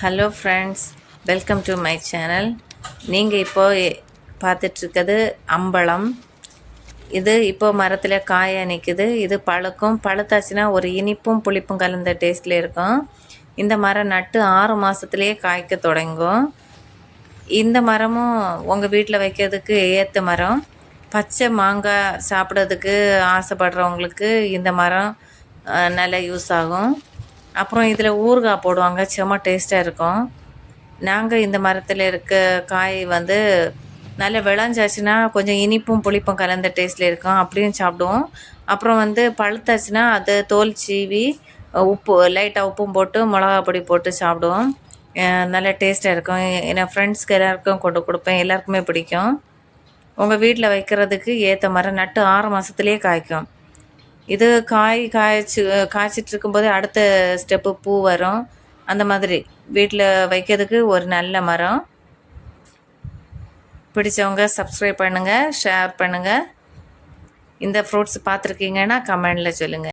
Hello friends welcome to my channel நீங்கள் இப்போது பார்த்துட்ருக்கிறது அம்பளம் இது இப்போ மரத்தில் காய நிற்குது இது பழுக்கும். பழுத்தாச்சுன்னா ஒரு இனிப்பும் புளிப்பும் கலந்த டேஸ்ட்டில் இருக்கும். இந்த மரம் நட்டு ஆறு மாதத்துலேயே காய்க்க தொடங்கும். இந்த மரமும் உங்கள் வீட்டில் வைக்கிறதுக்கு ஏற்ற மரம். பச்சை மாங்காய் சாப்பிட்றதுக்கு ஆசைப்படுறவங்களுக்கு இந்த மரம் நல்லா யூஸ் ஆகும். அப்புறம் இதில் ஊறுகாய் போடுவாங்க. செம்ம டேஸ்ட்டாக இருக்கும். நாங்கள் இந்த மரத்தில் இருக்க காய் வந்து நல்லா விளைஞ்சாச்சுன்னா கொஞ்சம் இனிப்பும் புளிப்பும் கலந்த டேஸ்ட்டில் இருக்கும். அப்படியும் சாப்பிடுவோம். அப்புறம் வந்து பழுத்தாச்சுன்னா அதை தோல் சீவி உப்பு லைட்டாக உப்பும் போட்டு மிளகா பொடி போட்டு சாப்பிடுவோம். நல்லா டேஸ்ட்டாக இருக்கும். என் ஃப்ரெண்ட்ஸ்க்கு எல்லாருக்கும் கொண்டு கொடுப்பேன். எல்லாருக்குமே பிடிக்கும். உங்கள் வீட்டில் வைக்கிறதுக்கு ஏற்ற மரம் நட்டு ஆறு மாதத்துலேயே காய்க்கும். இது காய் காய்ச்சி காய்ச்சிட்டு இருக்கும்போது அடுத்த ஸ்டெப்பு பூ வரும். அந்த மாதிரி. வீட்டில் வைக்கிறதுக்கு ஒரு நல்ல மரம். பிடிச்சவங்க சப்ஸ்கிரைப் பண்ணுங்கள் ஷேர் பண்ணுங்கள் இந்த ஃப்ரூட்ஸ் பார்த்துருக்கீங்கன்னா கமெண்டில் சொல்லுங்கள்